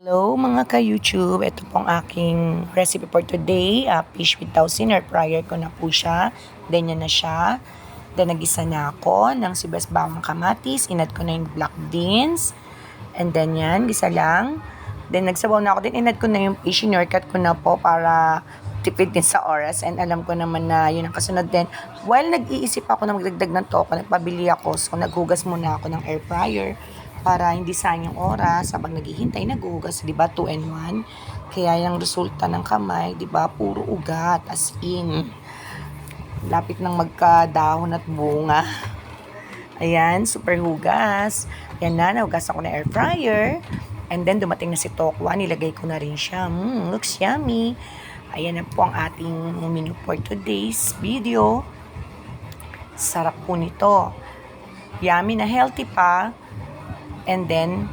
Hello mga ka-YouTube, ito pong aking recipe for today, uh, fish with tausin or prior ko na po siya, ganyan na siya. Then nagisa na ako ng sibas bawang kamatis, inad ko na yung black beans, and then yan, gisa lang. Then nagsabaw na ako din, inad ko na yung fish, cut ko na po para tipid din sa oras. And alam ko naman na yun ang kasunod din. While nag-iisip ako na magdagdag ng toko, nagpabili ako, so naghugas muna ako ng air fryer para hindi sayang oras habang naghihintay naghugas, 'di ba? 2 and 1. Kaya yung resulta ng kamay, 'di ba? Puro ugat as in. Lapit nang magkadahon at bunga. Ayan, super hugas. Yan na, nahugas ako na air fryer. And then dumating na si Tokwa, nilagay ko na rin siya. Mmm, looks yummy. Ayan na po ang ating menu for today's video. Sarap po nito. Yummy na healthy pa. And then,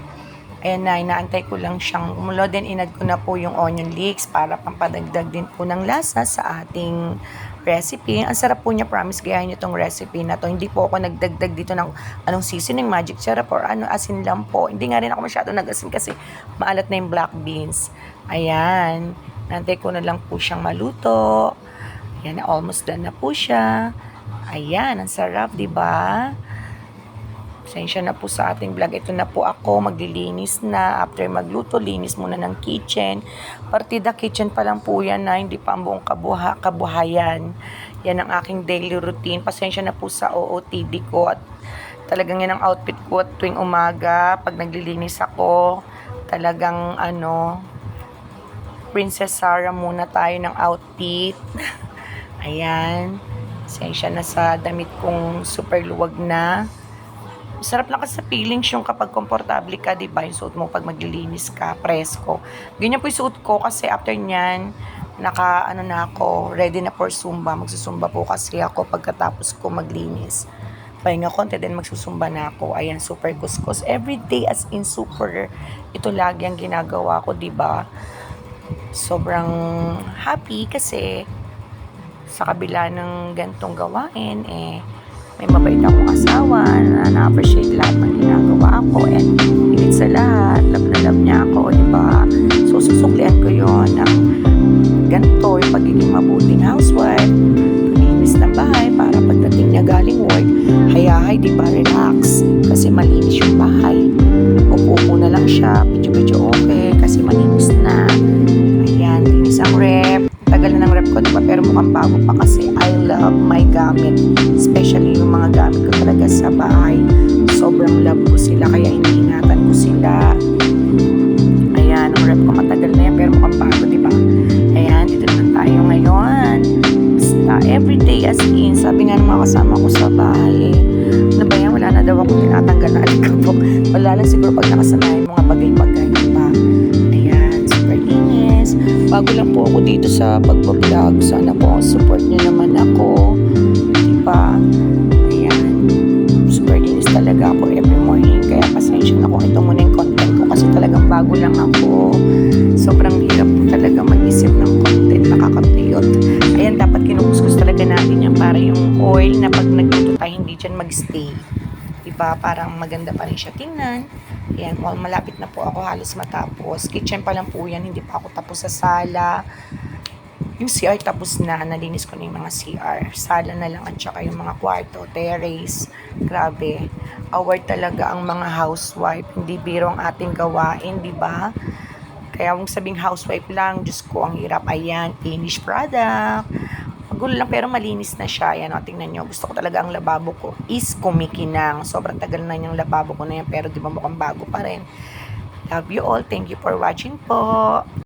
ayan na, inaantay ko lang siyang umulo. Then, inad ko na po yung onion leeks para pampadagdag din po ng lasa sa ating recipe. Ang sarap po niya, promise, gayahin niyo tong recipe na to. Hindi po ako nagdagdag dito ng anong seasoning, magic syrup or ano, asin lang po. Hindi nga rin ako masyado nag-asin kasi maalat na yung black beans. Ayan. Nantay ko na lang po siyang maluto. Ayan, almost done na po siya. Ayan, ang sarap, di ba? Pasensya na po sa ating vlog. Ito na po ako, maglilinis na. After magluto, linis muna ng kitchen. Partida kitchen pa lang po yan na hindi pa ang buong kabuha, kabuhayan. Yan ang aking daily routine. Pasensya na po sa OOTD ko at talagang yan ang outfit ko at tuwing umaga. Pag naglilinis ako, talagang ano, Princess Sarah muna tayo ng outfit. Ayan. Pasensya na sa damit kong super luwag na. Sarap lang kasi sa feelings yung kapag komportable ka, di ba? Yung suot mo pag maglilinis ka, presko. Ganyan po yung suot ko kasi after nyan, naka, ano na ako, ready na for Zumba. Magsusumba po kasi ako pagkatapos ko maglinis. Pahinga konti, then magsusumba na ako. Ayan, super kuskus. Every day as in super, ito lagi ang ginagawa ko, di ba? Sobrang happy kasi sa kabila ng gantong gawain, eh, may mabait akong asawa na na-appreciate lahat ng ginagawa ko and higit sa lahat, love na love niya ako, di ba? So, susuklian ko yon ng ganito, yung pagiging mabuting housewife, linis ng bahay para pagdating niya galing work, hayahay, di ba, relax, kasi malinis yung bahay. Upo-upo na lang siya, medyo-medyo okay, kasi malinis na. Ayan, linis ang rep. Tagal na ng rep ko, di ba? Pero mukhang bago pa kasi I love my gamit. Especially yung mga gamit ko talaga sa bahay. Sobrang love ko sila, kaya iniingatan ko sila. Ayan, ang rep ko matagal na yan, pero mukhang bago, di ba? Ayan, dito naman tayo ngayon. Basta, everyday as in, sabi nga ng mga kasama ko sa bahay, eh, ba yan, wala na daw akong tinatanggal na alikabok. Wala lang siguro pag nakasanayan mga bagay-bagay, di Bago lang po ako dito sa pagbablog. Sana po support nyo naman ako. Di ba? Ayan. Super linis talaga ako every morning. Kaya pasensya na kung ito muna yung content ko kasi talagang bago lang ako. Sobrang hirap po talaga mag-isip ng content. Nakakatiyot. Ayan, dapat kinukuskus talaga natin yan para yung oil na pag nagluto tayo hindi dyan mag-stay. Diba? Parang maganda pa rin siya tingnan. Well, malapit na po ako halos matapos. Kitchen pa lang po yan, hindi pa ako tapos sa sala. Yung CR tapos na, nalinis ko na yung mga CR. Sala na lang at saka yung mga kwarto, terrace. Grabe. Award talaga ang mga housewife. Hindi biro ang ating gawain, di ba? Kaya kung sabing housewife lang, Diyos ko, ang hirap. Ayan, finished product. Magulo lang pero malinis na siya. Ayan, o, tingnan nyo. Gusto ko talaga ang lababo ko is kumikinang. Sobrang tagal na yung lababo ko na yan pero di ba mukhang bago pa rin. Love you all. Thank you for watching po.